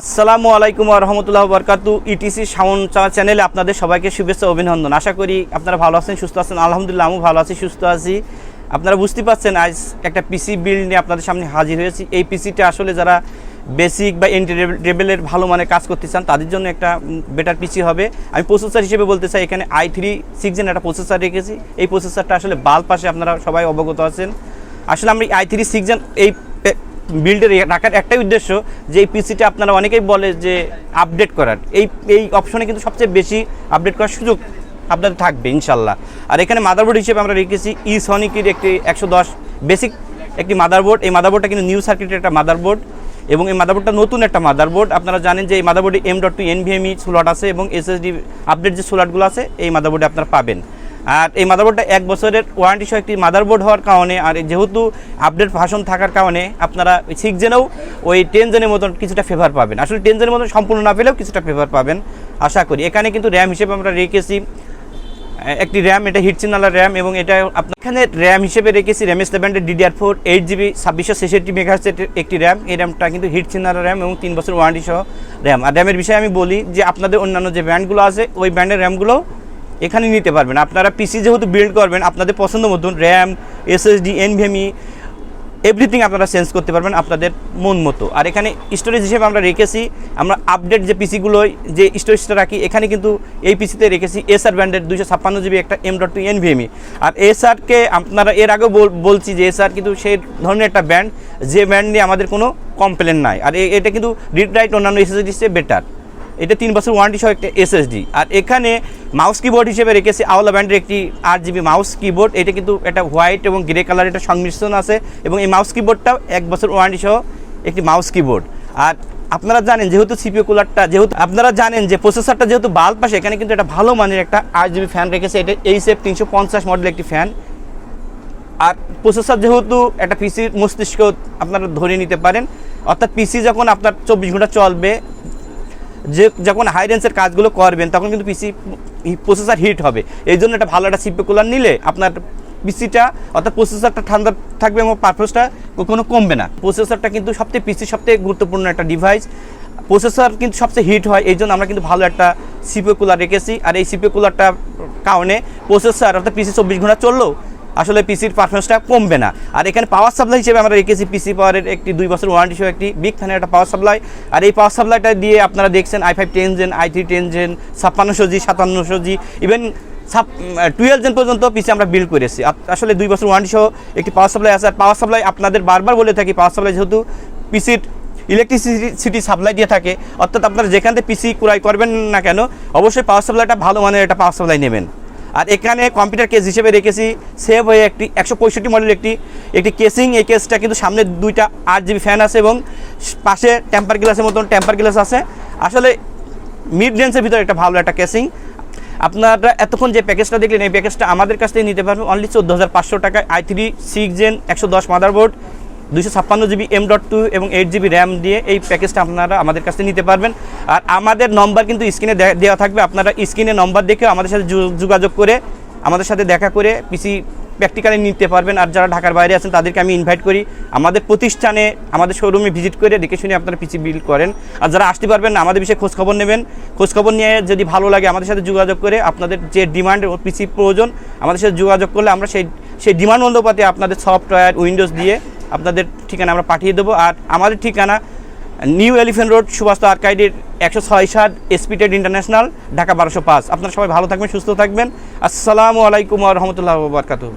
আসসালামু আলাইকুম রহমতুল্লাহ বরকাতু। Etc sound চ্যানেলে আপনাদের সবাইকে শুভেচ্ছা অভিনন্দন। আশা করি আপনারা ভালো আছেন, সুস্থ আছেন। আলহামদুলিল্লাহ আমি ভালো আছি, সুস্থ আছি। আপনারা বুঝতে পারছেন, আজ একটা পিসি বিল নিয়ে আপনাদের সামনে হাজির হয়েছি। এই পিসিটা আসলে যারা বেসিক বা এন্ট্রি লেভেলের ভালো মানে কাজ করতে চান, তাদের জন্য একটা বেটার পিসি হবে। আমি প্রসেসর হিসেবে বলতে চাই, এখানে আই থ্রি সিক্স জেন একটা প্রসেসর রেখেছি। এই প্রসেসরটা আসলে বাল পাশে আপনারা সবাই অবগত আছেন। আসলে আমি আই থ্রি সিক্স জেন এই বিল্ডের রাখার একটাই উদ্দেশ্য যে এই পিসিটা আপনারা অনেকেই বলে যে আপডেট করার। এই এই অপশনে কিন্তু সবচেয়ে বেশি আপডেট করার সুযোগ আপনাদের থাকবে ইনশাল্লাহ আর এখানে মাদারবোর্ড হিসেবে আমরা রেখেছি ই সনিকের একটি একশো দশ বেসিক একটি মাদারবোর্ড এই মাদারবোর্ডটা কিন্তু নিউ সার্কিটের একটা মাদারবোর্ড এবং এই মাদারবোর্ডটা নতুন একটা মাদারবোর্ড আপনারা জানেন যে এই মাদারবোর্ডে M dot two NVMe slot আছে এবং এসএসডি আপডেট যে স্লটগুলো আছে, এই মাদারবোর্ডে আপনারা পাবেন। আর এই মাদারবোর্ডটা এক বছরের ওয়ারেন্টি সহ একটি মাদারবোর্ড হওয়ার কারণে আর যেহেতু আপডেট ভাষণ থাকার কারণে আপনারা সিক্স জেনেও ওই টেন জেনের মতন কিছুটা ফেভার পাবেন। আসলে টেন জেনের মতন সম্পূর্ণ না পেলেও কিছুটা ফেভার পাবেন, আশা করি। এখানে কিন্তু র্যাম হিসেবে আমরা রেখেছি একটি র্যাম এটা হিটচিনালা র্যাম এবং এটা আপনার এখানে র্যাম হিসেবে রেখেছি র্যাম সেভেনের ডিডিআর ফোর এইট জিবি ছাব্বিশশো ছেষট্টি মেগাহার্সের একটি র্যাম এই র্যামটা কিন্তু হিটচিনালা র্যাম এবং তিন বছর ওয়ারেন্টি সহ র্যাম আর র্যামের বিষয়ে আমি বলি যে, আপনাদের অন্যান্য যে ব্র্যান্ডগুলো আছে, ওই ব্র্যান্ডের র্যামগুলো এখানে নিতে পারবেন। আপনারা পিসি যেহেতু বিল্ড করবেন, আপনাদের পছন্দ মতন র্যাম এসএসডি এনভিএমই এভরিথিং আপনারা চেঞ্জ করতে পারবেন আপনাদের মন মতো। আর এখানে স্টোরেজ হিসেবে আমরা রেখেছি, আমরা আপডেট যে পিসিগুলো যে স্টোরেজটা রাখি, এখানে কিন্তু এই পিসিতে রেখেছি এসআর ব্র্যান্ডের দুশো ছাপ্পান্ন জিবি একটা এম ডট টু এনভিএমই আর এসআরকে আপনারা এর আগেও বল- বলছি যে এসআর কিন্তু সেই ধরনের একটা ব্র্যান্ড যে ব্র্যান্ড নিয়ে আমাদের কোনো কমপ্লেন নাই। আর এটা কিন্তু রিড রাইট অন্যান্য এসএসডি চেয়ে বেটার এটা তিন বছর ওয়ারেন্টি সহ একটা এসএসডি আর এখানে মাউস কিবোর্ড হিসেবে রেখেছি আওলা ব্র্যান্ডের একটি আট জিবি মাউস কিবোর্ড এটা কিন্তু একটা হোয়াইট এবং গ্রে কালার এটা সংমিশ্রণ আছে এবং এই মাউস কিবোর্ডটাও এক বছর ওয়ারেন্টি সহ একটি মাউস কিবোর্ড আর আপনারা জানেন যেহেতু সিপিও কুলারটা যেহেতু আপনারা জানেন যে প্রসেসরটা যেহেতু বাল্ব পাশে এখানে কিন্তু একটা ভালো মানের একটা আট জিবি ফ্যান রেখেছে। এটা এইচএফ তিনশো পঞ্চাশ মডেল একটি ফ্যান আর প্রসেসর যেহেতু একটা পিসির মস্তিষ্ক আপনারা ধরে নিতে পারেন, অর্থাৎ পিসি যখন আপনার চব্বিশ ঘণ্টা চলবে যে যখন হাই রেঞ্জের কাজগুলো করবেন, তখন কিন্তু পিসি প্রসেসর হিট হবে। এই জন্য একটা ভালো একটা সিপি কুলার নিলে আপনার পিসিটা অর্থাৎ প্রসেসরটা ঠান্ডা থাকবে এবং পারফরমেন্সটা কখনো কমবে না। প্রসেসরটা কিন্তু সবথেকে পিসি সবথেকে গুরুত্বপূর্ণ একটা ডিভাইস প্রসেসর কিন্তু সবচেয়ে হিট হয়, এই জন্য আমরা কিন্তু ভালো একটা সিপিও কুলার রেখেছি। আর এই সিপিও কুলারটার কারণে প্রসেসর অর্থাৎ পিসি চব্বিশ ঘণ্টা চললেও আসলে পিসির পারফরমেন্সটা কমবে না। আর এখানে পাওয়ার সাপ্লাই হিসেবে আমরা রেখেছি পিসি পাওয়ারের একটি দুই বছর ওয়ারেন্টি সহ একটি বিগ ফ্যানের একটা পাওয়ার সাপ্লাই আর এই পাওয়ার সাপ্লাইটা দিয়ে আপনারা দেখছেন I five ten gen I three ten gen ছাপ্পান্নশো G, সাতান্নশো জি ইভেন সাপ টুয়েলভ জেন পর্যন্ত পিসি আমরা বিল্ড করেছি। আসলে দুই বছর ওয়ারেন্টি সহ একটি পাওয়ার সাপ্লাই আছে। আর পাওয়ার সাপ্লাই আপনাদের বারবার বলে থাকি পাওয়ার সাপ্লাই যেহেতু পিসির ইলেকট্রিসিটি সাপ্লাই দিয়ে থাকে, অর্থাৎ আপনারা যেখান থেকে পিসি ক্রয় করবেন না কেন, অবশ্যই পাওয়ার সাপ্লাইটা ভালো মানের একটা পাওয়ার সাপ্লাই নেবেন। আর এখানে কম্পিউটার কেস হিসেবে রেখেছি সেভ হয়ে একটি একশো পঁয়ষট্টি মডেল একটি একটি কেসিং এই কেসটা কিন্তু সামনে দুইটা আট জিবি ফ্যান আছে এবং পাশে টেম্পার গ্লাসের মতন টেম্পার গ্লাস আছে। আসলে মিড রেঞ্জের ভিতরে একটা ভালো একটা কেসিং আপনারা এতক্ষণ যে প্যাকেজটা দেখলেন, এই প্যাকেজটা আমাদের কাছ থেকে নিতে পারবেন। অনলি চোদ্দ হাজার পাঁচশো টাকায় আই থ্রি সিক্স জেন একশো দশ মাদারবোর্ড দুশো ছাপ্পান্ন জিবি এম ডট টু এবং এইট জিবি র্যাম দিয়ে এই প্যাকেজটা আপনারা আমাদের কাছ নিতে পারবেন। আর আমাদের নম্বর কিন্তু স্ক্রিনে দেওয়া থাকবে। আপনারা স্ক্রিনে নম্বর দেখে আমাদের সাথে যোগাযোগ করে, আমাদের সাথে দেখা করে পিসি প্র্যাকটিক্যালি নিতে পারবেন। আর যারা ঢাকার বাইরে আছেন, তাদেরকে আমি ইনভাইট করি। আমাদের প্রতিষ্ঠানে, আমাদের শোরুমে ভিজিট করে দেখে শুনে আপনারা পিসি বিল করেন। আর যারা আসতে পারবেন না, আমাদের বিষয়ে খোঁজখবর নেবেন। খোঁজখবর নিয়ে যদি ভালো লাগে আমাদের সাথে যোগাযোগ করে, আপনাদের যে ডিমান্ড পিসি প্রয়োজন, আমাদের সাথে যোগাযোগ করলে আমরা সেই সেই ডিমান্ড অনুপাতে আপনাদের সফটওয়্যার উইন্ডোজ দিয়ে আপনাদের ঠিকানা আমরা পাঠিয়ে দেবো। আর আমাদের ঠিকানা নিউ এলিফেন্ট রোড সুভাষ আর্কাইডের একশো ছয় সাত এসপিটেড ইন্টারন্যাশনাল, ঢাকা বারোশো পাঁচ। আপনারা সবাই ভালো থাকবেন, সুস্থ থাকবেন। আসসালামু আলাইকুম রহমতুল্লাহ বারকাতু